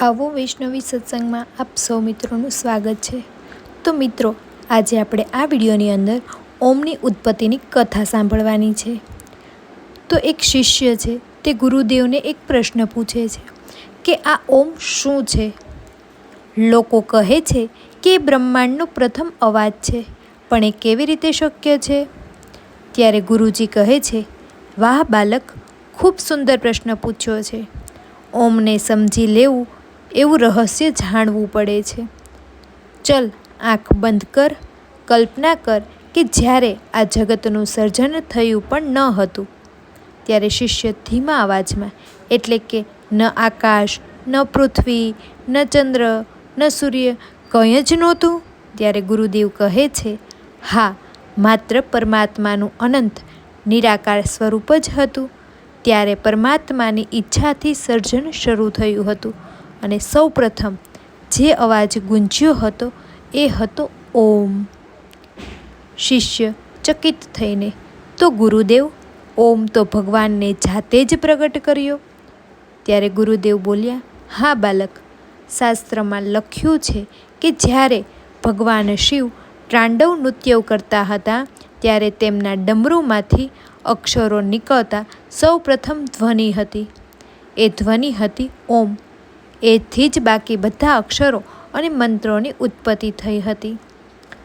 આવો વૈષ્ણવી સત્સંગમાં આપ સૌ મિત્રોનું સ્વાગત છે. તો મિત્રો, આજે આપણે આ વિડીયોની અંદર ઓમની ઉત્પત્તિની કથા સાંભળવાની છે. તો એક શિષ્ય છે, તે ગુરુદેવને એક પ્રશ્ન પૂછે છે કે આ ઓમ શું છે? લોકો કહે છે કે બ્રહ્માંડનો પ્રથમ અવાજ છે, પણ એ કેવી રીતે શક્ય છે? ત્યારે ગુરુજી કહે છે, વાહ બાલક, ખૂબ સુંદર પ્રશ્ન પૂછ્યો છે. ઓમને સમજી લેવું એવું રહસ્ય જાણવું પડે છે. ચલ, આંખ બંધ કર, કલ્પના કર કે જ્યારે આ જગતનું સર્જન થયું પણ ન હતું. ત્યારે શિષ્ય ધીમા અવાજમાં, એટલે કે ન આકાશ, ન પૃથ્વી, ન ચંદ્ર, ન સૂર્ય, કંઈ જ નહોતું. ત્યારે ગુરુદેવ કહે છે, હા, માત્ર પરમાત્માનું અનંત, નિરાકાર સ્વરૂપ જ હતું. ત્યારે પરમાત્માની ઈચ્છાથી સર્જન શરૂ થયું હતું. અને સૌ પ્રથમ જે અવાજ ગુંજ્યો હતો એ હતો ઓમ. શિષ્ય ચકિત થઈને, તો ગુરુદેવ, ઓમ તો ભગવાનને જાતે જ પ્રગટ કર્યો. ત્યારે ગુરુદેવ બોલ્યા, હા બાલક, શાસ્ત્રમાં લખ્યું છે કે જ્યારે ભગવાન શિવ તાંડવ નૃત્ય કરતા હતા, ત્યારે તેમના ડમરૂમાંથી અક્ષરો નીકળતા સૌ પ્રથમ ધ્વનિ હતી. એ ધ્વનિ હતી ઓમ. એથી જ બાકી બધા અક્ષરો અને મંત્રોની ઉત્પત્તિ થઈ હતી.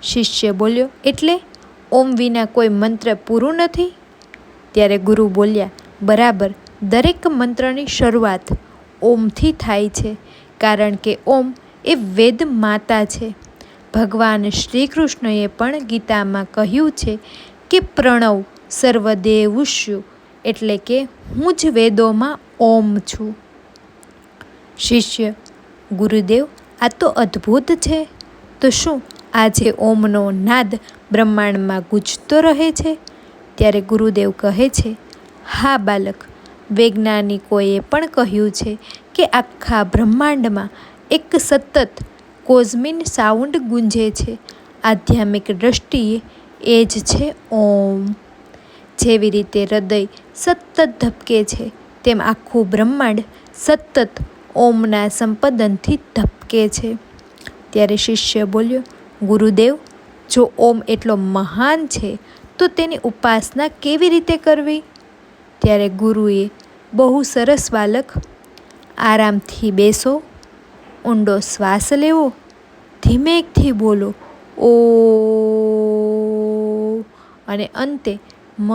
શિષ્ય બોલ્યો, એટલે ઓમ વિના કોઈ મંત્ર પૂરું નથી? ત્યારે ગુરુ બોલ્યા, બરાબર, દરેક મંત્રની શરૂઆત ઓમથી થાય છે, કારણ કે ઓમ એ વેદ માતા છે. ભગવાન શ્રી કૃષ્ણએ પણ ગીતામાં કહ્યું છે કે પ્રણવ સર્વદેવુષ્યુ એટલે કે હું જ વેદોમાં ઓમ છું. શિષ્ય, ગુરુદેવ, આ તો અદ્ભુત છે. તો શું આજે ઓમનો નાદ બ્રહ્માંડમાં ગુંજતો રહે છે? ત્યારે ગુરુદેવ કહે છે, હા બાલક, વૈજ્ઞાનિકોએ પણ કહ્યું છે કે આખા બ્રહ્માંડમાં એક સતત કોઝમિન સાઉન્ડ ગુંજે છે. આધ્યાત્મિક દ્રષ્ટિએ એ જ છે ઓમ. જેવી રીતે હૃદય સતત ધબકે છે, તેમ આખું બ્રહ્માંડ સતત ઓમના સંપદનથી ધબકે છે. ત્યારે શિષ્ય બોલ્યો, ગુરુદેવ, જો ઓમ એટલો મહાન છે, તો તેની ઉપાસના કેવી રીતે કરવી? ત્યારે ગુરુએ, બહુ સરસ બાલક, આરામથી બેસો, ઊંડો શ્વાસ લેવો, ધીમેકથી બોલો, ઓ, અને અંતે, મ,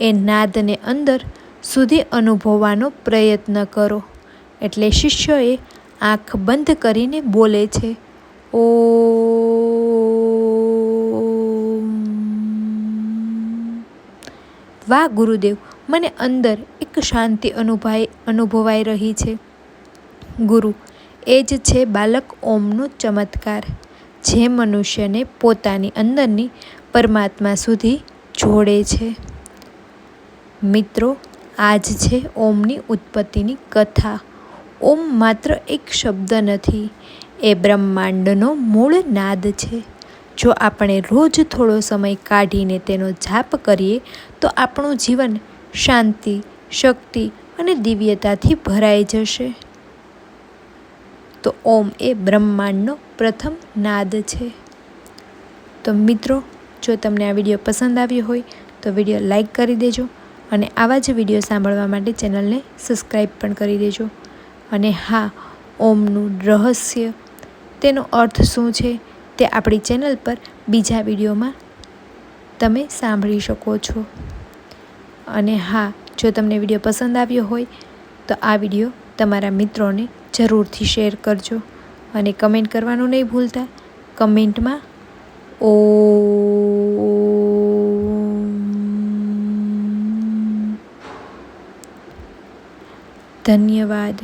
એ નાદને અંદર સુધી અનુભવવાનો પ્રયત્ન કરો. એટલે શિષ્યોએ આંખ બંધ કરીને બોલે છે. ઓ વાહ, ગુરુદેવ, મને અંદર એક શાંતિ અનુભવાય અનુભવાઈ રહી છે. ગુરુ, એ જ છે બાલક ઓમનો ચમત્કાર, જે મનુષ્યને પોતાની અંદરની પરમાત્મા સુધી જોડે છે. મિત્રો, આજ છે ઓમની ઉત્પત્તિની કથા. ઓમ માત્ર એક શબ્દ નથી. એ બ્રહ્માંડનો મૂળ નાદ છે. જો આપણે રોજ થોડો સમય કાઢીને તેનો જાપ કરીએ, તો આપણું જીવન શાંતિ, શક્તિ અને દિવ્યતાથી ભરાઈ જશે. તો ઓમ એ બ્રહ્માંડનો પ્રથમ નાદ છે. તો મિત્રો, જો તમને આ વીડિયો પસંદ આવ્યો હોય, તો વીડિયો લાઈક કરી દેજો અને આવા જ વીડિયો સાંભળવા માટે ચેનલને સબસ્ક્રાઈબ પણ કરી દેજો. અને હા, ઓમનું રહસ્ય. તેનો અર્થ શું છે તે આપણી ચેનલ પર બીજા વિડીયોમાં તમે સાંભળી શકો છો. અને હા, જો તમને વીડિયો પસંદ આવ્યો હોય, તો આ વીડિયો તમારા મિત્રોને જરૂરથી શેર કરજો. અને કમેન્ટ કરવાનું નહીં ભૂલતા. કમેન્ટમાં ઓ ધન્યવાદ.